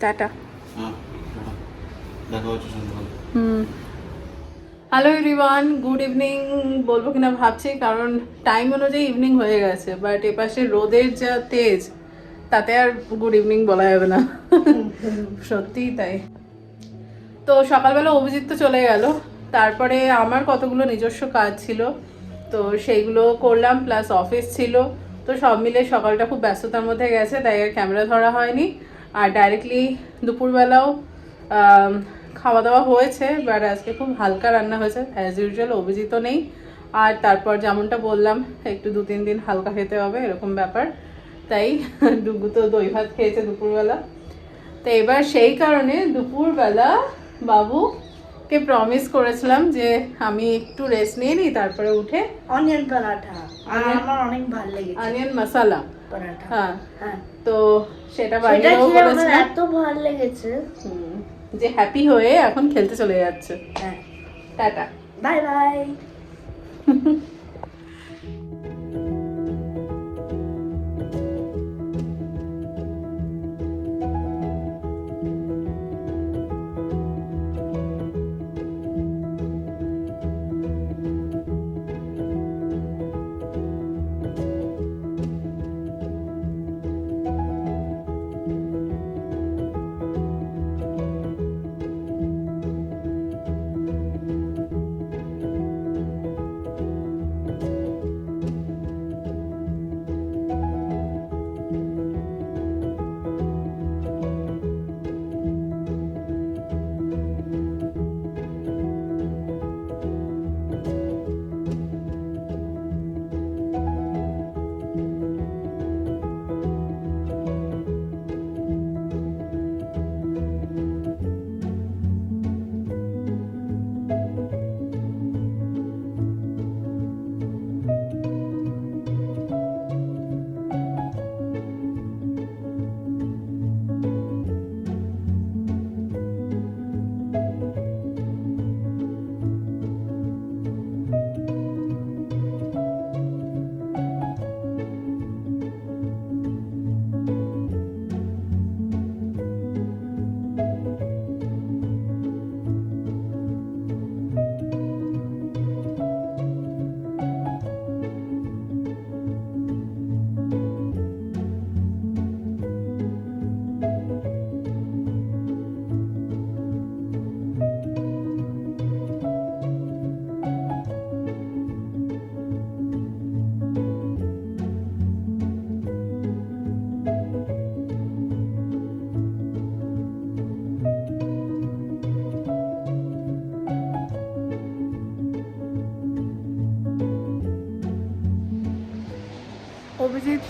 Tata. হ্যাঁ hmm. Hello everyone good evening বলব কিনা ভাবছি কারণ টাইম অনুযায়ী ইভিনিং হয়ে গেছে বাট এপাশে রোদের যা তেজ তাতে আর গুড ইভিনিং বলা যাবে না। সত্যিই তাই। তো সকালবেলা অভিজিৎ তো চলে গেল তারপরে আমার কতগুলো নিজস্ব কাজ ছিল তো সেইগুলো করলাম প্লাস অফিস ছিল তো সব মিলে সকালটা খুব ব্যস্ততার মধ্যে গেছে তাই আর ক্যামেরা ধরা হয়নি। আর ডাইরেক্টলি দুপুরবেলাও খাওয়া দাওয়া হয়েছে বাট আজকে খুব হালকা রান্না হয়েছে। অ্যাজ ইউজুয়াল অভিজিৎ নেই। আর তারপর যেমনটা বললাম, একটু দু তিন দিন হালকা খেতে হবে, এরকম ব্যাপার। তাই ডুগু তো দই ভাত খেয়েছে দুপুরবেলা। তো এবার সেই কারণে দুপুরবেলা বাবুকে প্রমিস করেছিলাম যে আমি একটু রেস্ট নিয়ে নিই, তারপরে উঠে অনিয়ন পরাঠা আমার অনেক ভালো লেগেছে। অনিয়ন মশালা হ্যাঁ। হ্যাঁ। তো সেটা এত ভালো লেগেছে। যে হ্যাপি হয়ে এখন খেলতে চলে যাচ্ছে। হ্যাঁ। টাটা। Bye bye.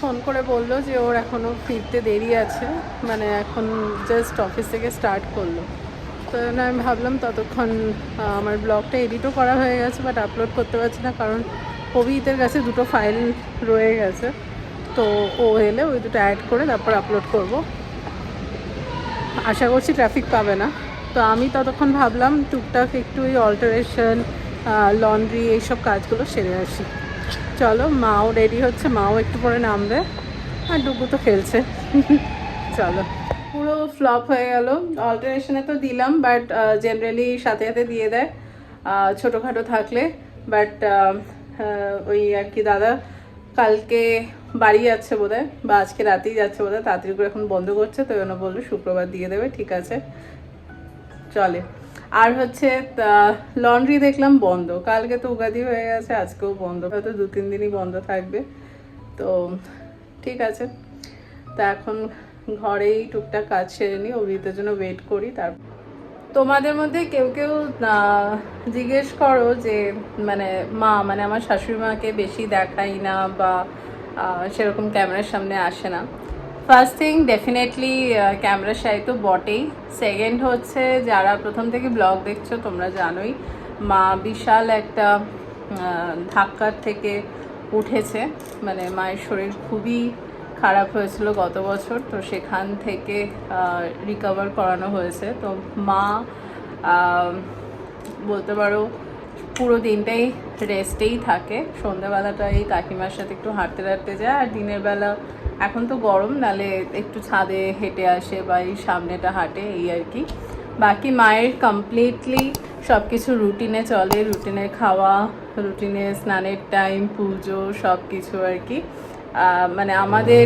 ফোন করে বলল যে ওর এখনও ফিরতে দেরি আছে। মানে এখন জাস্ট অফিস থেকে স্টার্ট করল। তো আমি ভাবলাম ততক্ষণ আমার ব্লগটা এডিটও করা হয়ে গেছে বাট আপলোড করতে পারছি না কারণ অভিজিতের কাছে দুটো ফাইল রয়ে গেছে। তো ও এলে ওই দুটো অ্যাড করে তারপর আপলোড করব। আশা করছি ট্রাফিক পাবে না। তো আমি ততক্ষণ ভাবলাম টুকটাক একটু ওই অল্টারেশন লন্ড্রি এইসব কাজগুলো সেরে আসি। চলো, মাও রেডি হচ্ছে, মাও একটু পরে নামবে। আর ডুগু তো খেলছে। চলো। পুরো ফ্লপ হয়ে গেল। অল্টারেশনে তো দিলাম বাট জেনারেলি সাথে সাথে দিয়ে দেয় ছোটোখাটো থাকলে। বাট ওই আর কি দাদা কালকে বাড়ি যাচ্ছে বোধহয়, বা আজকে রাতেই যাচ্ছে বোধহয়, তাড়াতাড়ি করে এখন বন্ধ করছে, তো জন্য বলল শুক্রবার দিয়ে দেবে, ঠিক আছে। চলে। আর হচ্ছে লন্ড্রি দেখলাম বন্ধ। কালকে তো উগাদি হয়ে গেছে, আজকেও বন্ধ। হয়তো দু তিন দিনই বন্ধ থাকবে। তো ঠিক আছে। তা এখন ঘরেই টুকটাক কাজ সেরে নিই, অভিজিতের জন্য ওয়েট করি, তার তোমাদের মধ্যে কেউ কেউ জিজ্ঞেস করো যে মানে মা মানে আমার শাশুড়ি মাকে বেশি দেখাই না বা সেরকম ক্যামেরার সামনে আসে না। ফার্স্ট থিং ডেফিনেটলি ক্যামেরার সাই তো বটেই। সেকেন্ড হচ্ছে, যারা প্রথম থেকে ব্লগ দেখছ, তোমরা জানোই, মা বিশাল একটা ধাক্কার থেকে উঠেছে। মানে মায়ের শরীর খুবই খারাপ হয়েছিল গত বছর, তো সেখান থেকে রিকভার করানো হয়েছে। তো মা বলতে পারো, পুরো দিনটাই রেস্টেই থাকে। সন্ধ্যাবেলাটা এই কাকিমার সাথে একটু হাঁটতে হাঁটতে যায়, আর দিনের বেলা এখন তো গরম, নালে একটু ছাদে হেঁটে আসে বা এই সামনেটা হাঁটে, এই আর কি। বাকি মায়ের কমপ্লিটলি সব কিছু রুটিনে চলে রুটিনে খাওয়া রুটিনে স্নানের টাইম পুজো সব কিছু আর কি। মানে আমাদের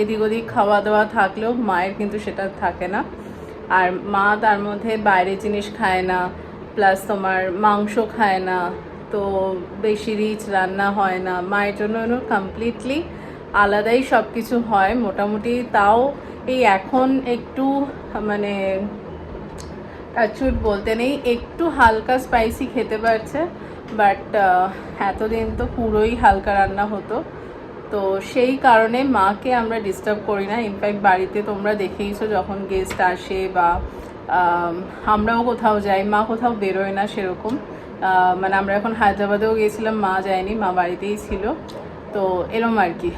এদিক ওদিক খাওয়া দাওয়া থাকলেও মায়ের কিন্তু সেটা থাকে না। আর মা তার মধ্যে বাইরের জিনিস খায় না প্লাস তোমার মাংস খায় না, তো বেশি রিচ রান্না হয় না। মায়ের জন্য কমপ্লিটলি আলাদাই সব কিছু হয়। মোটামুটি তাও এই এখন একটু মানে টাচুট বলতে নেই, একটু হালকা স্পাইসি খেতে পারছে বাট এতদিন তো পুরোই হালকা রান্না হতো। তো সেই কারণে মাকে আমরা ডিস্টার্ব করি না। ইনফ্যাক্ট বাড়িতে তোমরা দেখেইছো যখন গেস্ট আসে বা আমরাও কোথাও যাই, মা কোথাও বেরোয় না সেরকম। মানে আমরা এখন হায়দ্রাবাদেও গিয়েছিলাম, মা যায়নি, মা বাড়িতেই ছিল। তো এরম আর কি।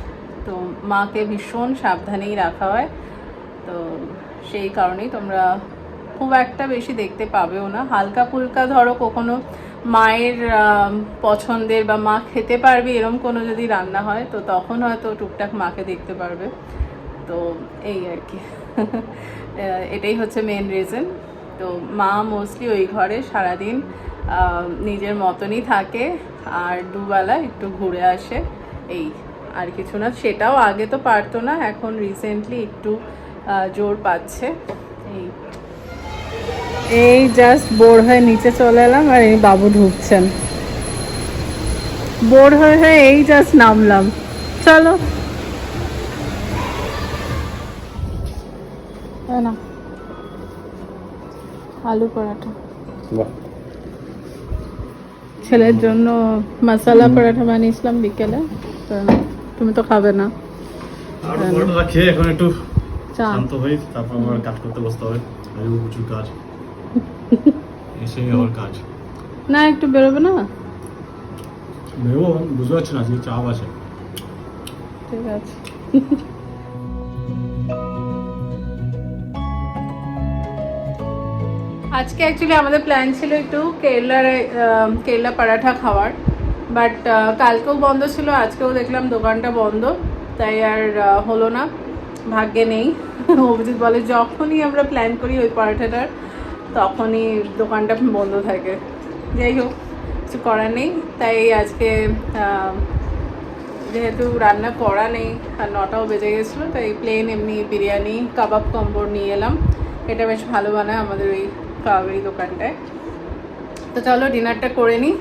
তো মাকে ভীষণ সাবধানেই রাখা হয়। তো সেই কারণেই তোমরা খুব একটা বেশি দেখতে পাবেও না। হালকা ফুলকা ধরো কখনো মায়ের পছন্দের বা মা খেতে পারবে এরম কোনো যদি রান্না হয়, তো তখন হয়তো টুকটাক মাকে দেখতে পারবে। তো এই আর কি। এটাই হচ্ছে মেন রিজন তো মা মোস্টলি ওই ঘরে সারাদিন নিজের মতনই থাকে আর দুবেলা একটু ঘুরে আসে। এই আর কিছু না সেটাও আগে তো পারতো না এখন রিসেন্টলি একটু জোর পাচ্ছে। এই এই জাস্ট বোর হয়ে নিচে চলে এলাম আর এই বাবু ঢুকছেন। বোর হয়ে হয়ে এই জাস্ট নামলাম। চলো। নাও। আলু পরাঠা ছেলের জন্য মশালা পরাঠা বানিয়েছিলাম বিকেলে তো তুমি তো খাবে না। খেয়ে এখন একটু শান্ত হই তারপর আবার কাজ করতে বসতে হবে। আরও প্রচুর কাজ। এসে আবার কাজ। না একটু বেরোবে না? ভেবো বুঝতে পারছি না আজকে চাপ আছে। ঠিক আছে। আজকে অ্যাকচুয়ালি আমাদের প্ল্যান ছিল একটু কেরলার কেরলা পরাঠা খাওয়ার। বাট কালকেও বন্ধ ছিল, আজকেও দেখলাম দোকানটা বন্ধ, তাই আর হলো না, ভাগ্যে নেই। অভিজিৎ বলে, যখনই আমরা প্ল্যান করি ওই পরাঠাটার তখনই দোকানটা বন্ধ থাকে। যাই হোক, কিছু করার নেই, তাই আজকে যেহেতু রান্না করা নেই, আর নটাও বেজে গেছিল, তাই প্লেন এমনি বিরিয়ানি, কাবাব কম্বোর নিয়ে এলাম। এটা বেশ ভালো বানায় আমাদের ওই কাবাবেরি দোকানটায়। তো চলো ডিনারটা করে নিই।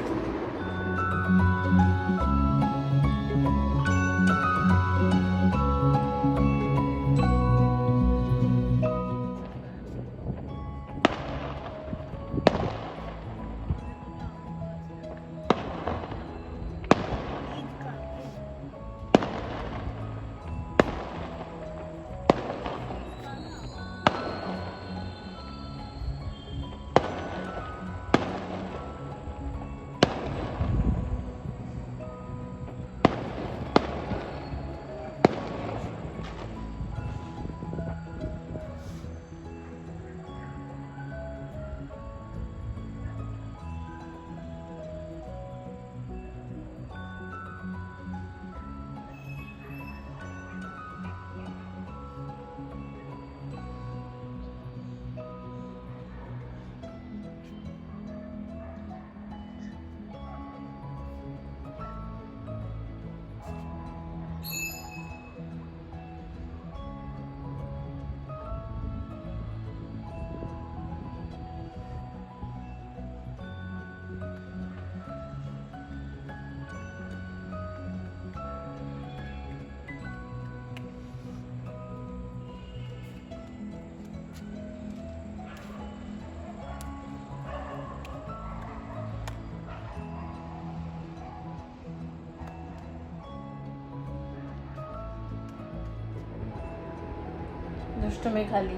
দুষ্টুমি খালি।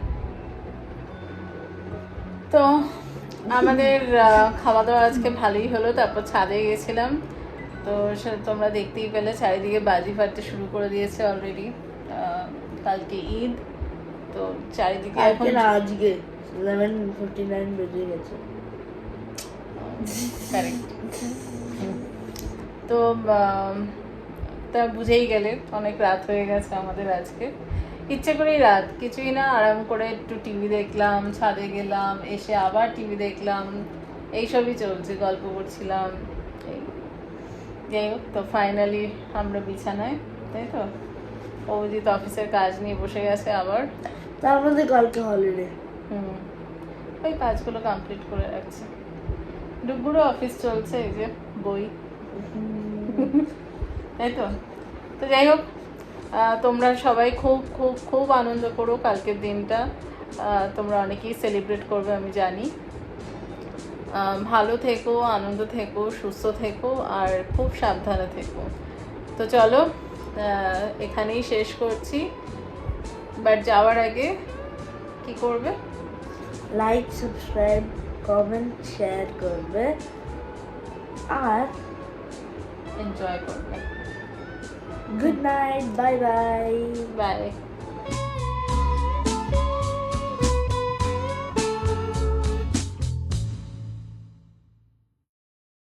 তো আমাদের খাওয়া দাওয়া আজকে ভালোই হলো তারপর ছাদে গেছিলাম। তো সে তোমরা দেখতেই পেলে চারিদিকে বাজি ফাটতে শুরু করে দিয়েছে অলরেডি কালকে ঈদ। তো চারিদিকে এখন আজকে ইলেভেন ফোরটি নাইন বেজে গেছে। তো তা বুঝেই গেলে অনেক রাত হয়ে গেছে আমাদের আজকে। ইচ্ছে করেই রাত। কিছুই না আরাম করে একটু টিভি দেখলাম ছাদে গেলাম এসে আবার টিভি দেখলাম। এইসবই চলছে গল্প করছিলাম। যাই হোক তো ফাইনালি আমরা বিছানায় তাই তো? অভিজিৎ অফিসের কাজ নিয়ে বসে গেছে আবার। তার মধ্যে কালকে হলিডে হুম ওই কাজগুলো কমপ্লিট করে রাখছি। ডুবুরও অফিস চলছে এই যে বই। তাই তো? তো যাই হোক তোমরা সবাই খুব খুব খুব আনন্দ করো কালকের দিনটা। তোমরা অনেকেই সেলিব্রেট করবে আমি জানি। ভালো থেকো আনন্দ থেকো সুস্থ থেকো আর খুব সাবধানে থেকো। তো চলো এখানেই শেষ করছি। বাট যাওয়ার আগে কি করবে? লাইক সাবস্ক্রাইব কমেন্ট শেয়ার করবে। আর এনজয় করবে। Good night bye bye bye